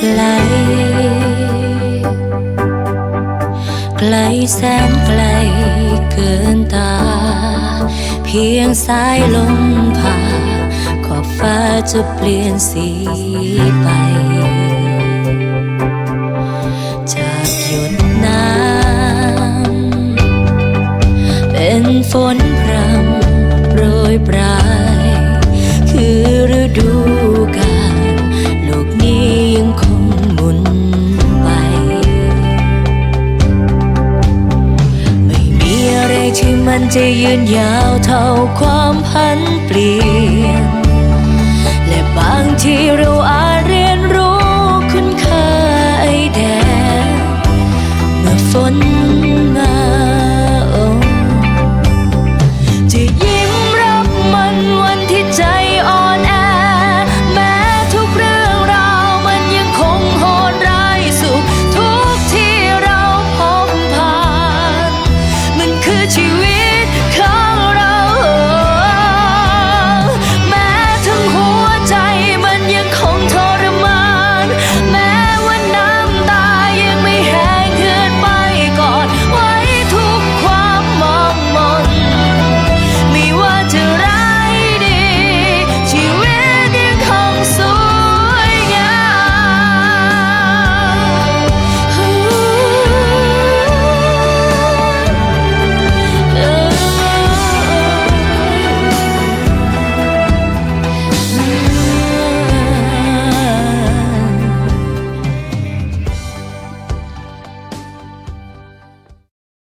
ไกล ไกลแสนไกลเกินตา เพียงสายลมผ่าขอบฟ้าจะเปลี่ยนสีไป จากหยดน้ำเป็นฝนพรำโปรยปลาย จะยืนยาวเท่าความผันเปลี่ยน